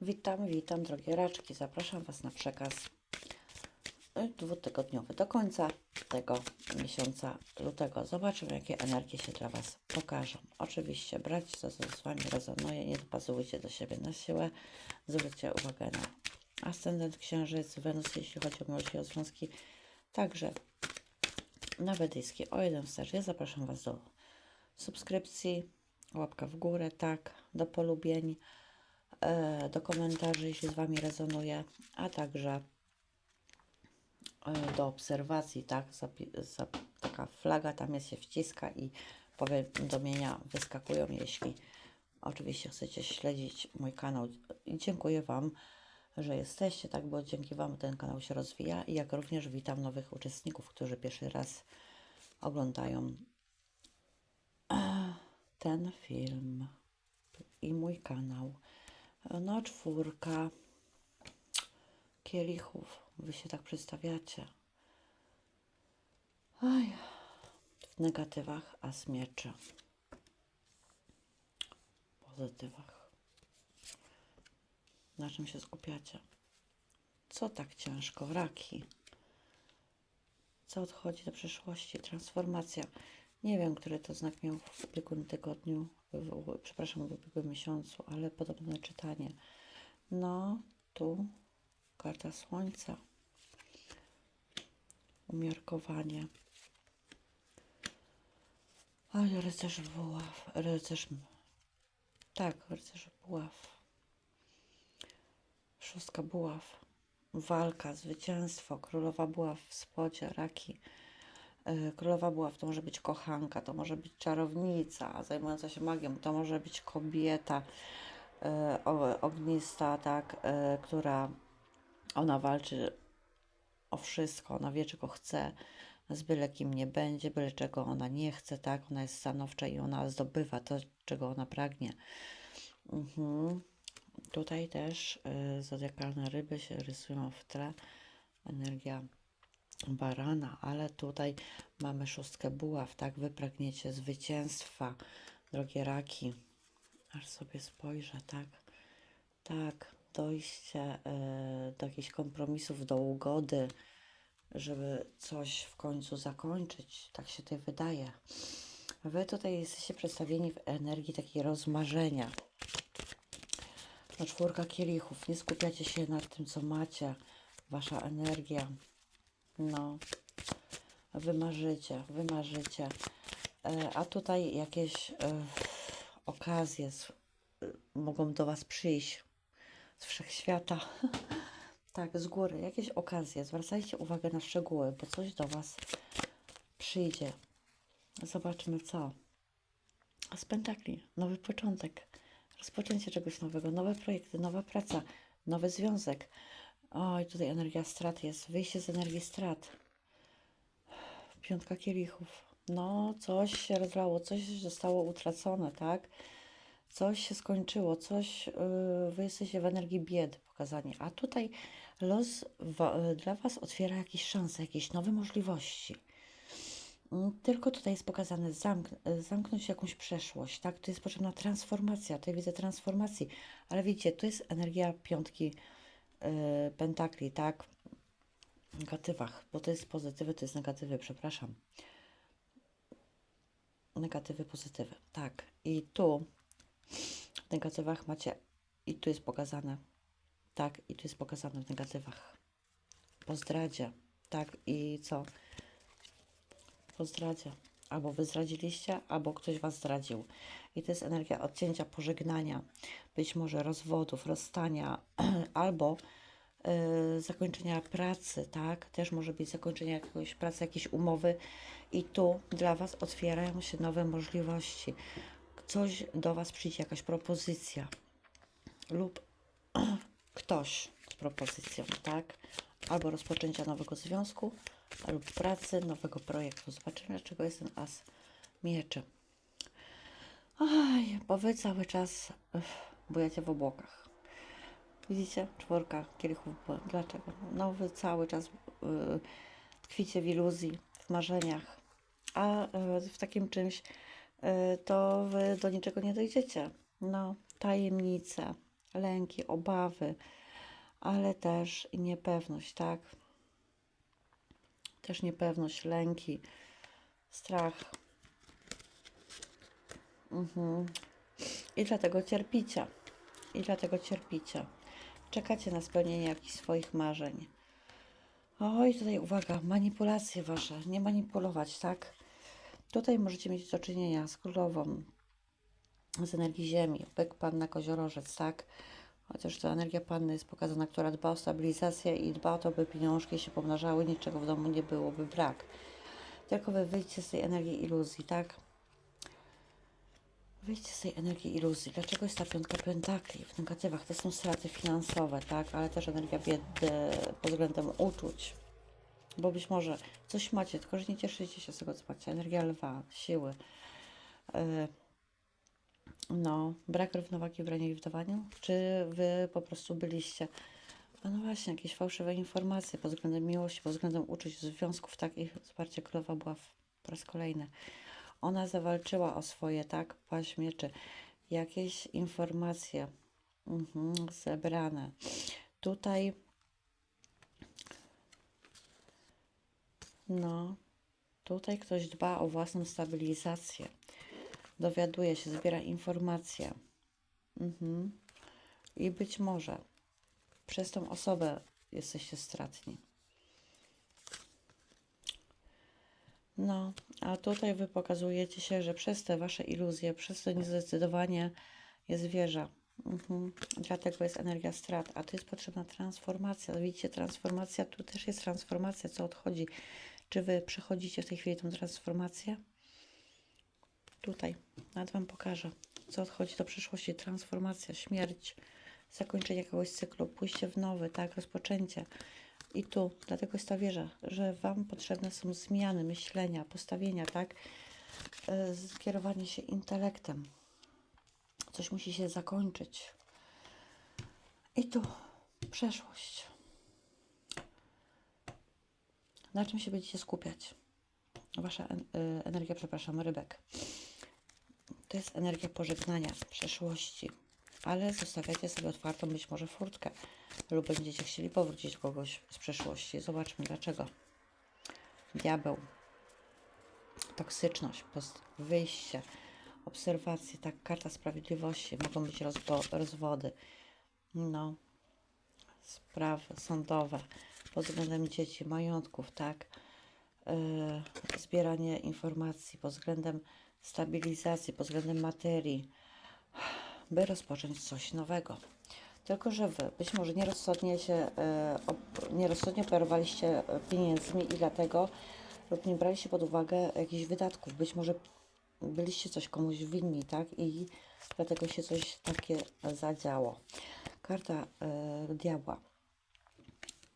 Witam, witam drogie raczki. Zapraszam Was na przekaz dwutygodniowy do końca tego miesiąca lutego. Zobaczymy, jakie energie się dla Was pokażą. Oczywiście brać to, co z Wami rezonuje, nie dopazujcie do siebie na siłę. Zwróćcie uwagę na ascendent księżyc, Wenus, jeśli chodzi o miłość i o związki. Także na wedyjski o jeden wstecz. Ja zapraszam Was do subskrypcji, łapka w górę, tak, do polubień, do komentarzy, jeśli z Wami rezonuje, a także e, do obserwacji, tak, taka flaga tam jest, się wciska i powiadomienia wyskakują, jeśli oczywiście chcecie śledzić mój kanał. I dziękuję Wam, że jesteście, tak, bo dzięki Wam ten kanał się rozwija i jak również witam nowych uczestników, którzy pierwszy raz oglądają ten film i mój kanał. No, czwórka kielichów. Wy się tak przedstawiacie. Oj, w negatywach, a z mieczy. W pozytywach. Na czym się skupiacie? Co tak ciężko? Raki. Co odchodzi do przyszłości? Transformacja. Nie wiem, który to znak miał w ubiegłym tygodniu, w, przepraszam, w ubiegłym miesiącu, ale podobne czytanie. No, tu karta słońca. Umiarkowanie. Ale rycerz buław, rycerz, tak, rycerz buław. Szóstka buław. Walka, zwycięstwo, królowa buław w spodzie, raki. E, Królowa buław to może być kochanka, to może być czarownica zajmująca się magią, to może być kobieta e, ognista, tak, e, która ona walczy o wszystko, ona wie czego chce, z byle kim nie będzie, byle czego ona nie chce, tak, ona jest stanowcza i ona zdobywa to, czego ona pragnie. Mhm. Tutaj też y, zodiakalne ryby się rysują w tle, energia barana, ale tutaj mamy szóstkę buław, tak? Wy pragniecie zwycięstwa, drogie raki. Aż sobie spojrzę, tak? Tak, dojście y, do jakichś kompromisów, do ugody, żeby coś w końcu zakończyć. Tak się tutaj wydaje. Wy tutaj jesteście przedstawieni w energii takiej rozmarzenia. No czwórka kielichów. Nie skupiacie się na tym, co macie. Wasza energia. No. Wymarzycie, wymarzycie. E, a tutaj jakieś e, okazje mogą do Was przyjść z wszechświata. tak, z góry. Jakieś okazje. Zwracajcie uwagę na szczegóły, bo coś do Was przyjdzie. Zobaczmy co. A z pentakli. Nowy początek. Rozpoczęcie czegoś nowego. Nowe projekty, nowa praca, nowy związek. Oj, tutaj energia strat jest. Wyjście z energii strat. Piątka kielichów. No, coś się rozlało, coś zostało utracone, tak? Coś się skończyło, coś, yy, wy jesteście w energii biedy pokazanie. A tutaj los wa- y, dla Was otwiera jakieś szanse, jakieś nowe możliwości. Mm, Tylko tutaj jest pokazane zamk zamknąć jakąś przeszłość, tak? Tu jest potrzebna transformacja, tutaj widzę transformacji, ale widzicie, tu jest energia piątki pentakli, tak? Negatywach, bo to jest pozytywy, to jest negatywy, przepraszam. Negatywy, pozytywy, tak. I tu w negatywach macie, i tu jest pokazane, tak, i tu jest pokazane w negatywach. Po zdradzie, tak, i co? po zdradzie. Albo wy zdradziliście, albo ktoś was zdradził. I to jest energia odcięcia, pożegnania, być może rozwodów, rozstania, albo y, zakończenia pracy, tak? Też może być zakończenie jakiejś pracy, jakiejś umowy. I tu dla was otwierają się nowe możliwości. Coś do was przyjdzie, jakaś propozycja lub ktoś z propozycją, tak? Albo rozpoczęcia nowego związku, albo pracy, nowego projektu. Zobaczymy, dlaczego jest ten as mieczy. Aj, bo wy cały czas bujacie w obłokach. Widzicie? Czwórka kielichów. Dlaczego? No wy cały czas y, tkwicie w iluzji, w marzeniach. A y, w takim czymś y, to wy do niczego nie dojdziecie. No, tajemnice, lęki, obawy, ale też niepewność, tak? Też niepewność, lęki, strach. Mhm. I dlatego cierpicie. I dlatego cierpicie. Czekacie na spełnienie jakichś swoich marzeń. Oj, tutaj uwaga, manipulacje wasze. Nie manipulować, tak? Tutaj możecie mieć do czynienia z królową, z energii ziemi, byk, panna, koziorożec, tak? Chociaż ta energia panny jest pokazana, która dba o stabilizację i dba o to, by pieniążki się pomnażały, niczego w domu nie byłoby brak. Tylko wy wyjdźcie z tej energii iluzji, tak? Wyjdźcie z tej energii iluzji. Dlaczego jest ta piątka pentakli w negatywach? To są straty finansowe, tak? Ale też energia biedy pod względem uczuć. Bo być może coś macie, tylko że nie cieszycie się z tego, co macie. Energia lwa, siły. Yy, no, brak równowagi w braniu i? Czy wy po prostu byliście, no właśnie, jakieś fałszywe informacje pod względem miłości, pod względem uczuć, związków, tak? I wsparcie królowa była w, po raz kolejny. Ona zawalczyła o swoje, tak? Paź mieczy. Jakieś informacje mhm, zebrane. Tutaj no, tutaj ktoś dba o własną stabilizację dowiaduje się, zbiera informacje. Mhm. I być może przez tą osobę jesteście stratni. No, a tutaj wy pokazujecie się, że przez te wasze iluzje, przez to niezdecydowanie jest wieża. Mhm. Dlatego jest energia strat, a tu jest potrzebna transformacja. Widzicie, transformacja, tu też jest transformacja, co odchodzi. Czy wy przechodzicie w tej chwili tą transformację? Tutaj, nawet Wam pokażę, co odchodzi do przyszłości. Transformacja, śmierć, zakończenie jakiegoś cyklu, pójście w nowy, tak, rozpoczęcie. I tu, dlatego jest ta wieża, że Wam potrzebne są zmiany myślenia, postawienia, tak, yy, skierowanie się intelektem. Coś musi się zakończyć. I tu, przeszłość. Na czym się będziecie skupiać? Wasza y, energia, przepraszam, rybek. To jest energia pożegnania przeszłości, ale zostawiacie sobie otwartą być może furtkę lub będziecie chcieli powrócić do kogoś z przeszłości. Zobaczmy dlaczego. Diabeł, toksyczność, wyjście, obserwacje, tak, karta sprawiedliwości, mogą być rozwo- rozwody, no, sprawy sądowe pod względem dzieci, majątków, tak, yy, zbieranie informacji pod względem stabilizacji, pod względem materii, by rozpocząć coś nowego. Tylko, że wy być może nierozsądnie się, e, nierozsądnie operowaliście e, pieniędzmi i dlatego lub nie braliście pod uwagę jakichś wydatków. Być może byliście coś komuś winni, tak? I dlatego się coś takie zadziało. Karta e, diabła.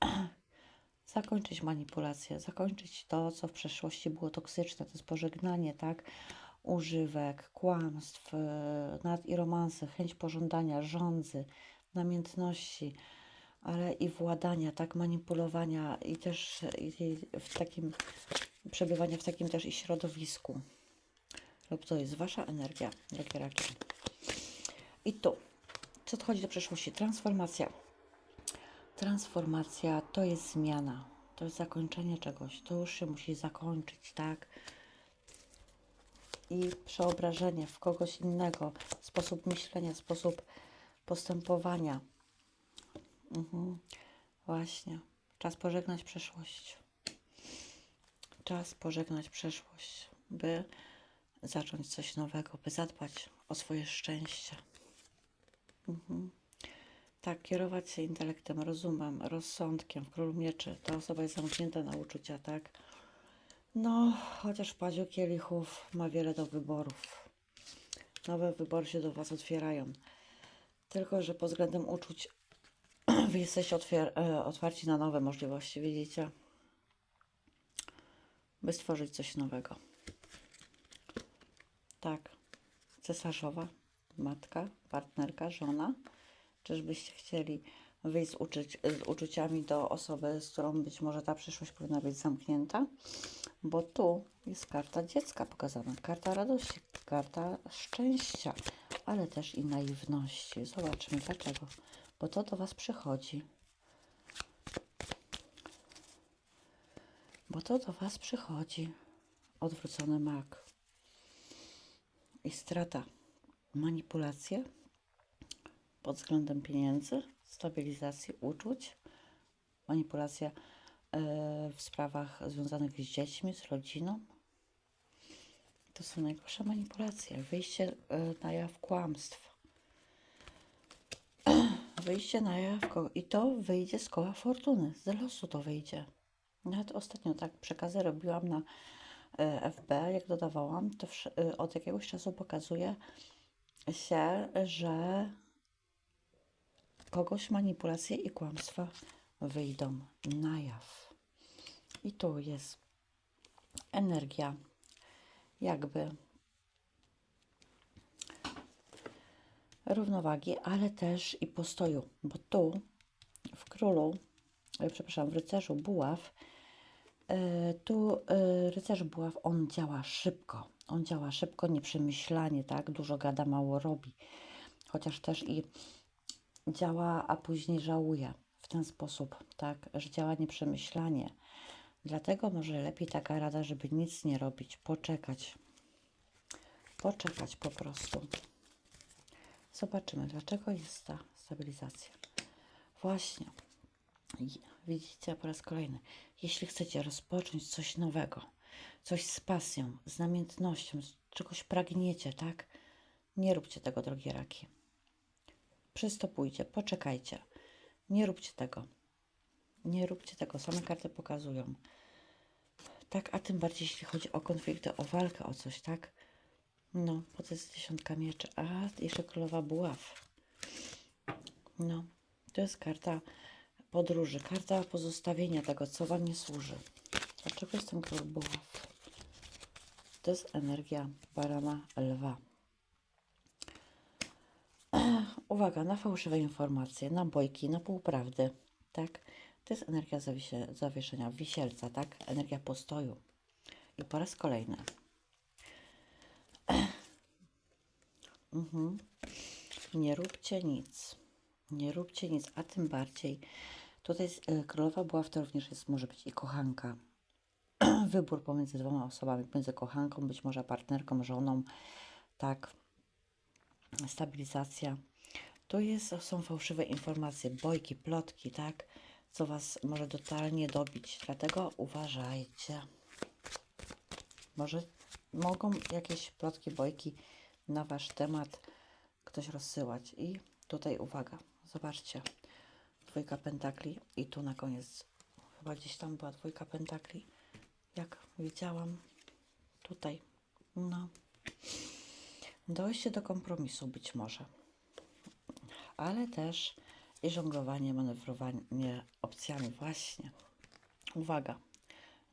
Zakończyć manipulację, zakończyć to, co w przeszłości było toksyczne, to jest pożegnanie, tak? Używek, kłamstw, e, nad i romanse, chęć pożądania, rządzy, namiętności, ale i władania, tak, manipulowania i też w takim, przebywania w takim też i środowisku. Lub to jest Wasza energia, drogie raki. I tu, co odchodzi do przeszłości? Transformacja. Transformacja to jest zmiana, to jest zakończenie czegoś, to już się musi zakończyć, tak? I przeobrażenie w kogoś innego, sposób myślenia, sposób postępowania. Mhm. Właśnie. Czas pożegnać przeszłość. Czas pożegnać przeszłość, by zacząć coś nowego, by zadbać o swoje szczęście. Mhm. Tak, kierować się intelektem, rozumem, rozsądkiem. W Mieczy ta osoba jest zamknięta na uczucia, tak? No, chociaż w Padziu Kielichów ma wiele do wyborów. Nowe wybory się do Was otwierają. Tylko, że pod względem uczuć Wy jesteście e, otwarci na nowe możliwości, widzicie? By stworzyć coś nowego. Tak. Cesarzowa, matka, partnerka, żona. Czyżbyście chcieli wyjść z, uczuć, z uczuciami do osoby, z którą być może ta przyszłość powinna być zamknięta? Bo tu jest karta dziecka pokazana, karta radości, karta szczęścia. ale też i naiwności. Zobaczmy dlaczego. Bo to do Was przychodzi. Bo to do Was przychodzi. Odwrócony mak. I strata. Manipulacje pod względem pieniędzy, stabilizacji uczuć, manipulacja e, w sprawach związanych z dziećmi, z rodziną. To są najgorsze manipulacje. Wyjście e, na jaw kłamstw. Wyjście na jaw ko- i to wyjdzie z koła fortuny, z losu to wyjdzie. Nawet ostatnio tak przekazy robiłam na e, FB, jak dodawałam, to od jakiegoś czasu pokazuje się, że kogoś manipulacje i kłamstwa wyjdą na jaw. I tu jest energia jakby równowagi, ale też i postoju, bo tu w królu, e, przepraszam, w rycerzu buław, e, tu e, rycerz buław, on działa szybko, on działa szybko, nieprzemyślanie, tak, dużo gada, mało robi, chociaż też i działa, a później żałuje w ten sposób, tak, że działa nieprzemyślanie. Dlatego może lepiej taka rada, żeby nic nie robić, poczekać. Poczekać po prostu. Zobaczymy, dlaczego jest ta stabilizacja. Właśnie. Widzicie po raz kolejny. Jeśli chcecie rozpocząć coś nowego, coś z pasją, z namiętnością, czegoś pragniecie, tak? Nie róbcie tego, drogie raki. Przystopujcie, poczekajcie. Nie róbcie tego. Nie róbcie tego, same karty pokazują. Tak, a tym bardziej jeśli chodzi o konflikty, o walkę, o coś, tak? No, bo to jest dziesiątka mieczy, a jeszcze królowa buław. No, to jest karta podróży, karta pozostawienia tego, co Wam nie służy. Dlaczego jest ten król buław? To jest energia barana lwa. Uwaga na fałszywe informacje, na bojki, na półprawdy, tak? To jest energia zawieszenia, wisielca, tak? Energia postoju. I po raz kolejny. Mhm. Nie róbcie nic. Nie róbcie nic, a tym bardziej tutaj jest, królowa buław to również jest, może być i kochanka. Wybór pomiędzy dwoma osobami, między kochanką, być może partnerką, żoną, tak. Stabilizacja. To jest, są fałszywe informacje, bojki, plotki, tak? Co Was może totalnie dobić. Dlatego uważajcie. Może mogą jakieś plotki, bojki na Wasz temat ktoś rozsyłać. I tutaj uwaga, zobaczcie. Dwójka pentakli i tu na koniec chyba gdzieś tam była dwójka pentakli. Jak widziałam tutaj. No. Dojście do kompromisu być może. Ale też i żonglowanie, manewrowanie opcjami właśnie. Uwaga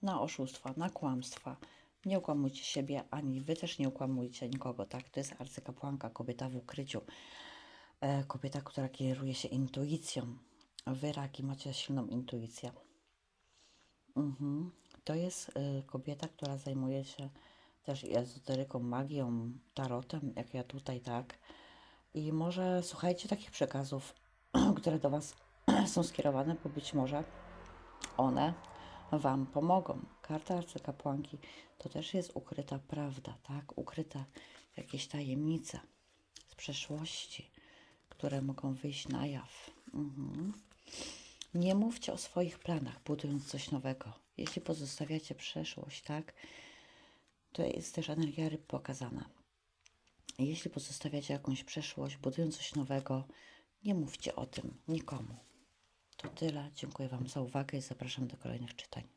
na oszustwa, na kłamstwa. Nie okłamujcie siebie, ani wy też nie okłamujcie nikogo, tak? To jest arcykapłanka, kobieta w ukryciu. E, kobieta, która kieruje się intuicją. Wy, raki, macie silną intuicję. Mhm. To jest y, kobieta, która zajmuje się też ezoteryką, magią, tarotem, jak ja tutaj, tak. I może słuchajcie takich przekazów, które do Was są skierowane, bo być może one Wam pomogą. Karta arcykapłanki to też jest ukryta prawda, tak? Ukryta jakieś tajemnice z przeszłości, które mogą wyjść na jaw. Mhm. Nie mówcie o swoich planach, budując coś nowego. Jeśli pozostawiacie przeszłość, tak? To jest też energia ryb pokazana. Jeśli pozostawiacie jakąś przeszłość, budując coś nowego, nie mówcie o tym nikomu. To tyle. Dziękuję Wam za uwagę i zapraszam do kolejnych czytań.